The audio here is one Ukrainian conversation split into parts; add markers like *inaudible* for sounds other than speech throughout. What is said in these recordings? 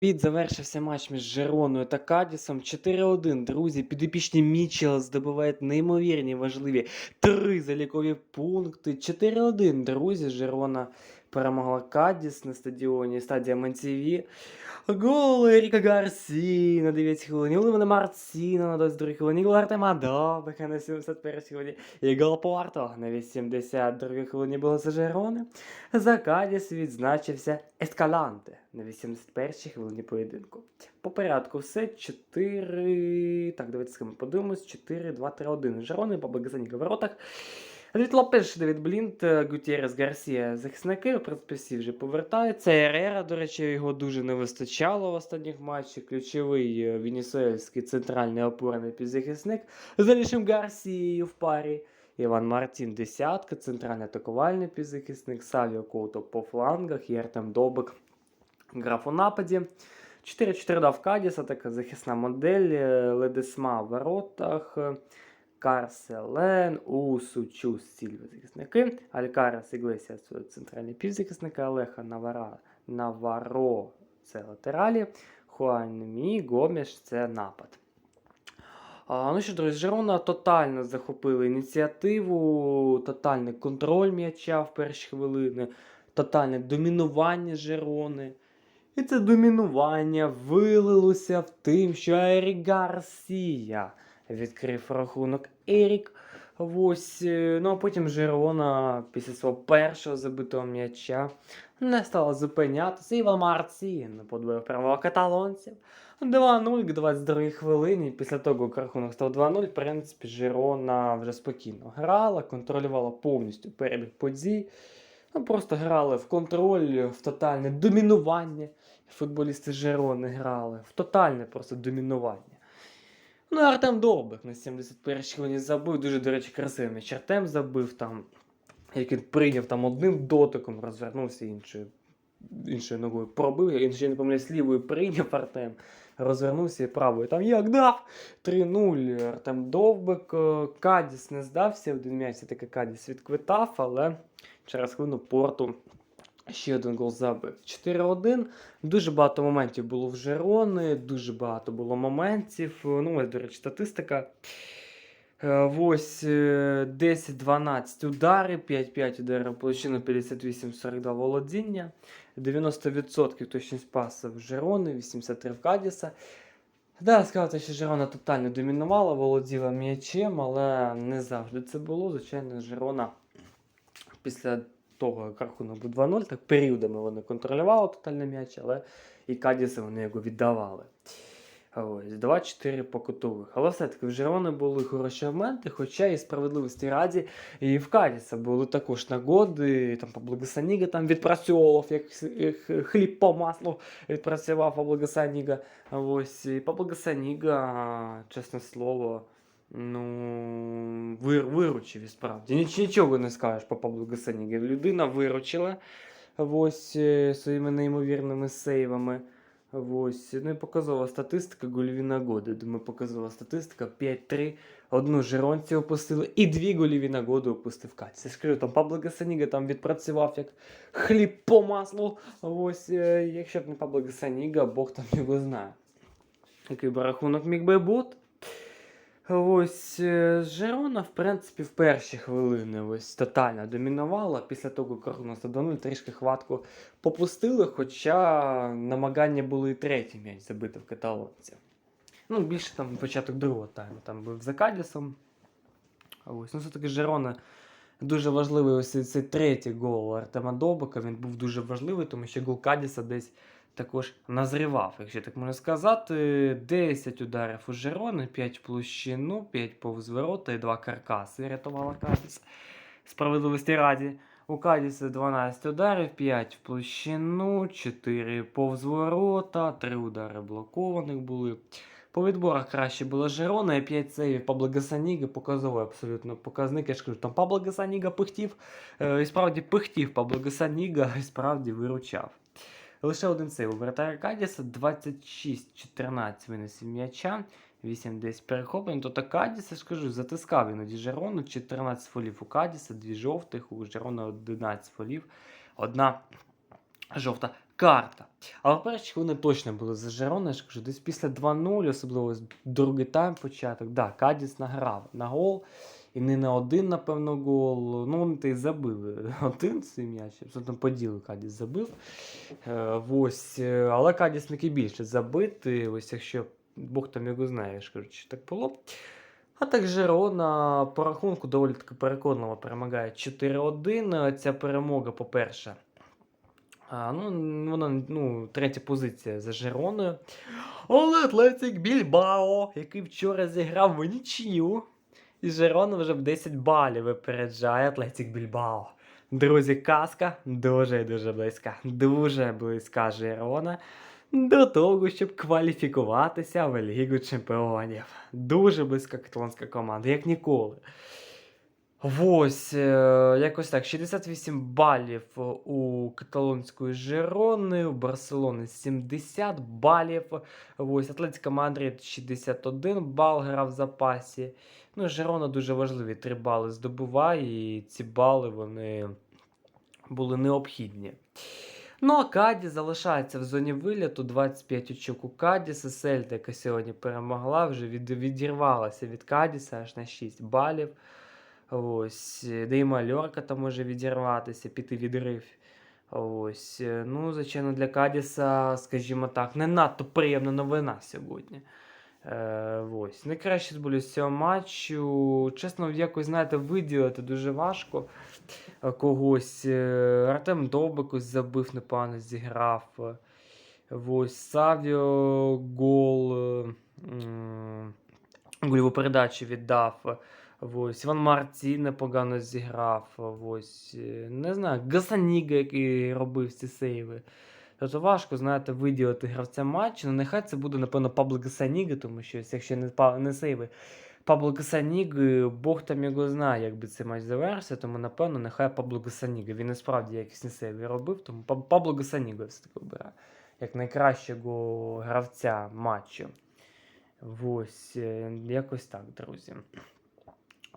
Привіт, завершився матч між Жероною та Кадісом. 4-1, друзі. Підопічні Мічел здобувають неймовірні важливі три залікові пункти. 4-1, друзі. Жерона перемогла Кадіс на стадіоні стадія Манціві. Гол Еріка Гарсі на 9 хвилин. Оливана Марціна на 22 хвилині. Гол Артема Добика на 71 хвилині. І гол Пуарто на 82 хвилині було за Жерони. За Кадіс відзначився Ескаланте на 81 хвилині поєдинку. По порядку все 4. Так, давайте з ким подивимось. 4, 2, 3, 1. Жерони по Багазані в воротах. Давід Лапеш, Давід Блінт, Гутєрес Гарсія захисники, в принципі, вже повертаються. Ерера, до речі, його дуже не вистачало в останніх матчах. Ключовий е, венесуельський центральний опорний півзахисник з Алішем Гарсією в парі. Іван Мартін десятка, центральний атакувальний півзахисник, Савіо Коуто по флангах, і Артем Добик грав у нападі. 4-4 дав Кадіса, така захисна модель, е, Ледесма в воротах, е, Карселен, Усу, Чус, Сільва захисники, Алькарас Іглесіас це центральні півзахисники, Алеха Навара, Наваро це латералі, Хуан Мі, Гомеш це напад. А, ну що, друзі, Жерона тотально захопили ініціативу, тотальний контроль м'яча в перші хвилини, тотальне домінування Жерони. І це домінування вилилося в тим, що Ерік Гарсія відкрив рахунок Ерік. Ось, е, ну а потім Жерона після свого першого забитого м'яча не стала зупинятися. Іван Марцін подвоїв право каталонців. 2-0 к 22 хвилині. Після того, як рахунок став 2-0, в принципі, Жерона вже спокійно грала, контролювала повністю перебіг подій. Ну, просто грали в контроль, в тотальне домінування. Футболісти Жерони грали в тотальне просто домінування. Ну, Артем Довбик на 71-й хвилині забив. Дуже, до речі, красивий м'яч Артем забив там, як він прийняв там одним дотиком, розвернувся іншою, іншою ногою пробив, я ще не помиляюсь, лівою прийняв Артем, розвернувся і правою там як дав. 3-0 Артем Довбик. Е, Кадіс не здався, один м'яч таки Кадіс відквитав, але через хвилину порту. Ще один гол забив. 4-1. Дуже багато моментів було в Жерони, дуже багато було моментів. Ну, ось, до речі, статистика. Е, Ось е, 10-12 удари, 5-5 ударів площину 58-42 володіння, 90% точність пасів Жерони, 83 в Кадіса. Да, сказати, що Жерона тотально домінувала, володіла м'ячем, але не завжди це було. Звичайно, Жерона після того, як рахунок був 2-0, так періодами вони контролювали тотальний м'яч, але і Кадіси вони його віддавали. Ось, 2-4 по кутових. Але все-таки в Жерони були хороші моменти, хоча і справедливості раді, і в Кадіса були також нагоди. Там Пабло Гасаніга там відпрацьовував, як, хліб по маслу відпрацював Пабло Гасаніга. Ось, і Пабло Гасаніга, чесне слово, ну, вир, виручив і справді. Ніч, нічого не скажеш по Пабло Гасаніга. Людина виручила ось, е, своїми неймовірними сейвами. Ось, ну і показова статистика гольові нагоди. Думаю, показова статистика 5-3. Одну Жеронці опустили і дві гольові нагоди опустив Каць. Я скажу, там Пабло Гасаніга там відпрацював як хліб по маслу. Ось, е, якщо б не Пабло Гасаніга, Бог там його знає. Який би рахунок міг би бути. Ось е, Жерона, в принципі, в перші хвилини ось тотально домінувала. Після того, як став 2-0, трішки хватку попустили, хоча намагання були і третій м'яч забити в каталонців. Ну, більше там початок другого тайму там був за Кадісом. Ось, ну, все-таки Жерона дуже важливий ось цей- третій гол Артема Довбика. Він був дуже важливий, тому що гол Кадіса десь також назрівав, якщо так можна сказати. 10 ударів у Жерони, 5 в площину, 5 повз ворота і 2 каркаси рятувала Кадіс. Справедливості раді. У Кадіса 12 ударів, 5 в площину, 4 повз ворота, 3 удари блокованих були. По відборах краще була Жерона і 5 сейвів Пабло Гасаніга, показовий абсолютно показник. Я ж кажу, там Пабло Гасаніга пихтів, е, і справді пихтів Пабло Гасаніга, і справді виручав. Лише один сейв у вратаря Кадіса 26-14 винесів м'яча, 8-10 перехоплень. То Кадіс, я ж кажу, затискав іноді Жерону, 14 фолів у Кадіса, 2 жовтих, у Жерона 11 фолів, одна жовта карта. Але перші хвилини точно були за Жерона, я ж десь після 2-0, особливо другий тайм початок. Да, Кадіс награв на гол. І не на один, напевно, гол. Ну, вони та й забили *laughs* один цей м'яч. Абсолютно по ділу Кадіс забив. Е, ось, е, але Кадіс таки більше забити. Ось якщо Бог там його знає, чи так було. А так Жерона по рахунку доволі таки переконливо перемагає 4-1. Ця перемога, по-перше, а, ну, вона ну, третя позиція за Жероною. Але Атлетик Більбао, який вчора зіграв в нічию. І Жерон вже в 10 балів випереджає Атлетик Більбао. Друзі, казка дуже і дуже близька. Дуже близька Жерона до того, щоб кваліфікуватися в Лігу Чемпіонів. Дуже близька каталонська команда, як ніколи. Ось, е, якось так, 68 балів у каталонської Жерони, у Барселони 70 балів. Ось, Атлетика Мадрид 61 бал грав в запасі. Ну, Жерона дуже важливі 3 бали здобуває, і ці бали вони були необхідні. Ну, а Каді залишається в зоні виліту. 25 очок у Кадіса. Сельта, яка сьогодні перемогла, вже від, відірвалася від Кадіса аж на 6 балів. Ось, де і Мальорка там може відірватися, піти відрив. Ось, е, ну, звичайно, для Кадіса, скажімо так, не надто приємна новина сьогодні. Е, ось. Найкраще з болю з цього матчу. Чесно, якось, знаєте, виділити дуже важко е, когось. Е, Артем Довбик забив, непогано зіграв. Ось Савіо гол. Гольову передачу віддав. Ось, Іван Марці непогано зіграв. Ось, е, не знаю, Гасаніга, який робив ці сейви. Тобто важко, знаєте, виділити гравця матчу. Ну, нехай це буде, напевно, Пабло Гасаніга, тому що якщо не, не сейви. Пабло Гасаніга, Бог там його знає, якби цей матч завершився, тому, напевно, нехай Пабло Гасаніга. Він і справді якісні сейви робив, тому Пабло Гасаніга все-таки обираю. Як найкращого гравця матчу. Ось, е, якось так, друзі.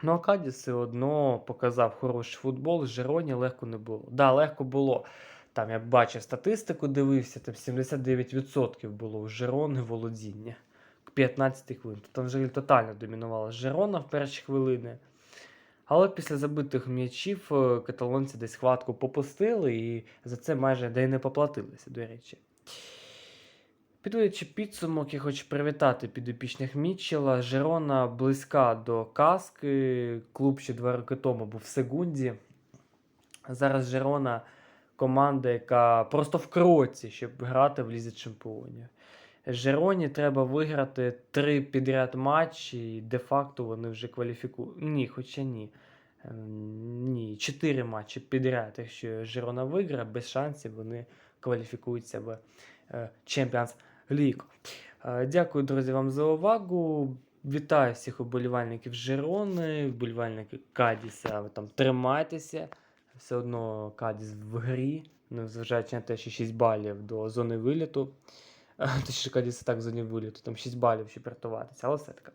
Ну, а Кадіс все одно показав хороший футбол, Жероні легко не було. Да, легко було. Там я бачив статистику, дивився, там 79% було у Жерони володіння. К 15 хвилин. Там взагалі тотально домінувала Жерона в перші хвилини. Але після забитих м'ячів е, каталонці десь хватку попустили і за це майже де й не поплатилися, до речі. Підводячи підсумок, я хочу привітати підопічних Мітчела. Жерона близька до каски. Клуб ще два роки тому був в секунді. Зараз Жерона команда, яка просто в кроці, щоб грати в Лізі Чемпіонів. Жероні треба виграти три підряд матчі, і де-факто вони вже кваліфікують. Ні, хоча ні. Ем, Ні, чотири матчі підряд. Якщо Жерона виграє, без шансів вони кваліфікуються в е, Champions League. Е, Дякую, друзі, вам за увагу. Вітаю всіх уболівальників Жерони, вболівальники Кадіса. Ви там тримайтеся. Все одно Кадіс в грі, незважаючи на те, що 6 балів до зони виліту. Е, Точніше, Кадіс так в зоні виліту, там 6 балів, щоб рятуватися, але все таки.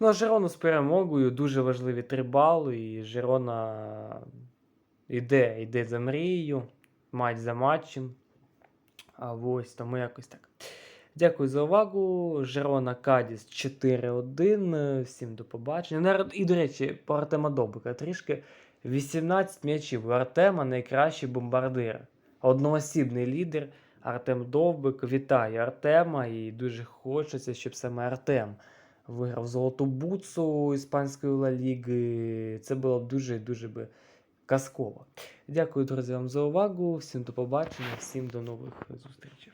Ну, а Жерону з перемогою дуже важливі 3 бали, і Жерона йде, йде за мрією, матч за матчем. А ось тому якось так. Дякую за увагу. Жерона Кадіс 4-1. Всім до побачення. І, до речі, по Артема Добика трішки 18 м'ячів. У Артема найкращий бомбардир. Одноосібний лідер Артем Довбик. Вітаю Артема і дуже хочеться, щоб саме Артем виграв золоту буцу іспанської Ла Ліги. Це було б дуже і дуже би казково. Дякую, друзі, вам за увагу. Всім до побачення, всім до нових зустрічей.